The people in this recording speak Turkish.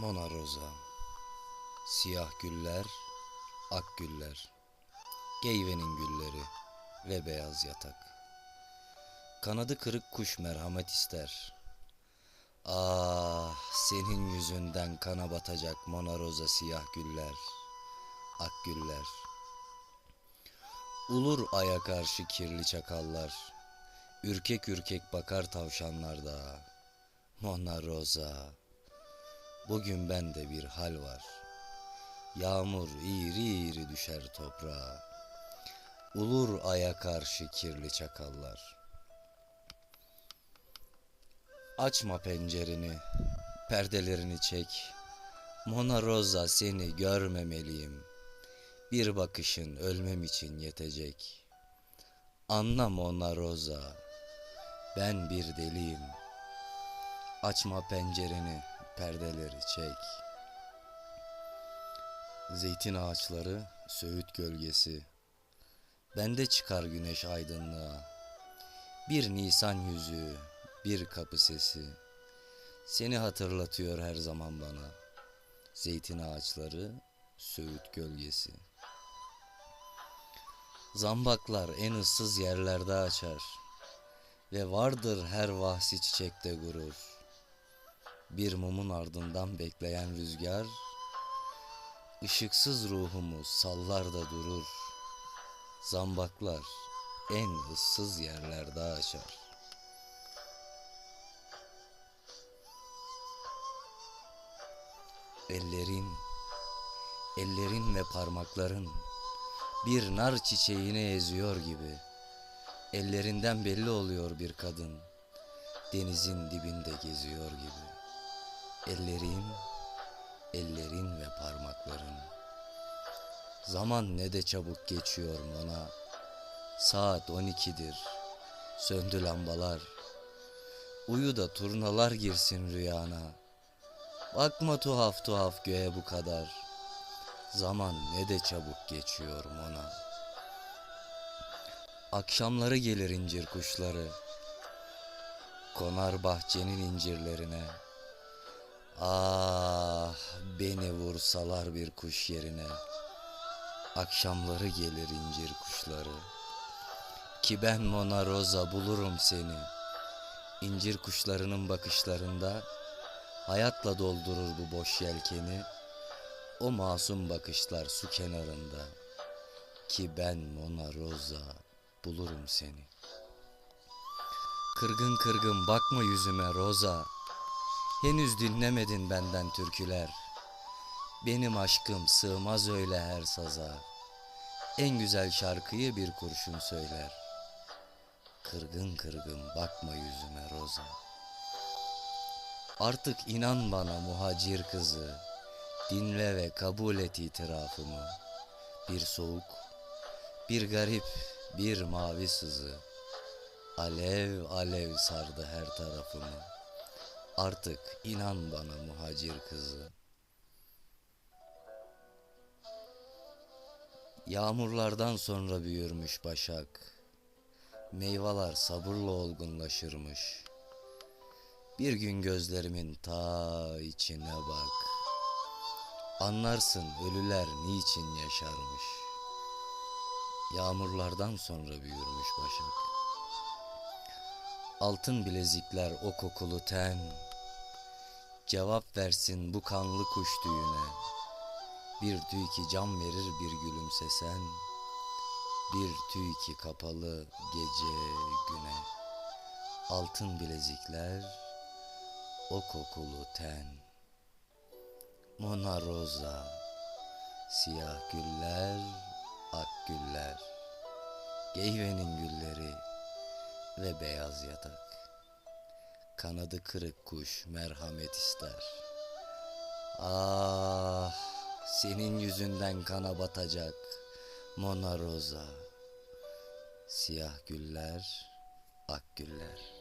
Mona Rosa Siyah güller, ak güller Geyvenin gülleri ve beyaz yatak. Kanadı kırık kuş merhamet ister. Ah senin yüzünden kana batacak Mona Rosa siyah güller Ak güller. Ulur aya karşı kirli çakallar Ürkek ürkek bakar tavşanlar da. Mona Rosa Bugün bende bir hal var. Yağmur iri iri düşer toprağa. Ulur aya karşı kirli çakallar. Açma pencereni, perdelerini çek. Mona Rosa seni görmemeliyim. Bir bakışın ölmem için yetecek. Anla Mona Rosa, ben bir deliyim. Açma pencereni, perdeleri çek. Zeytin ağaçları, söğüt gölgesi. Bende çıkar güneş aydınlığa. Bir Nisan yüzü, bir kapı sesi. Seni hatırlatıyor her zaman bana. Zeytin ağaçları, söğüt gölgesi. Zambaklar en ıssız yerlerde açar. Ve vardır her vahsi çiçekte gurur. Bir mumun ardından bekleyen rüzgar ışıksız ruhumu sallar da durur. Zambaklar en ıssız yerlerde açar. Ellerin, ellerin ve parmakların bir nar çiçeğini eziyor gibi. Ellerinden belli oluyor bir kadın denizin dibinde geziyor gibi. Ellerin, ellerin ve parmakların. Zaman ne de çabuk geçiyor Mona. Saat on ikidir. Söndü lambalar. Uyu da turnalar girsin rüyana. Bakma tuhaf tuhaf göğe bu kadar. Zaman ne de çabuk geçiyor Mona. Akşamları gelir incir kuşları. Konar bahçenin incirlerine. Ah beni vursalar bir kuş yerine. Akşamları gelir incir kuşları. Ki ben Mona Rosa bulurum seni. İncir kuşlarının bakışlarında Hayatla doldurur bu boş yelkeni. O masum bakışlar su kenarında. Ki ben Mona Rosa bulurum seni. Kırgın kırgın bakma yüzüme Rosa Henüz dinlemedin benden türküler. Benim aşkım sığmaz öyle her saza. En güzel şarkıyı bir kurşun söyler. Kırgın kırgın bakma yüzüme Roza. Artık inan bana muhacir kızı. Dinle ve kabul et itirafımı. Bir soğuk, bir garip, bir mavi sızı. Alev alev sardı her tarafımı. Artık inan bana muhacir kızı. Yağmurlardan sonra büyürmüş başak. Meyveler sabırla olgunlaşırmış. Bir gün gözlerimin ta içine bak. Anlarsın ölüler niçin yaşarmış. Yağmurlardan sonra büyürmüş başak. Altın bilezikler o kokulu ten Cevap versin bu kanlı kuş düğüne. Bir tüy ki can verir bir gülümsesen Bir tüy ki kapalı gece güne. Altın bilezikler o kokulu ten. Mona Rosa Siyah güller, ak güller. Geyvenin gülleri ve beyaz yatak. Kanadı kırık kuş merhamet ister. Ah, senin yüzünden kana batacak Mona Rosa. Siyah güller, ak güller.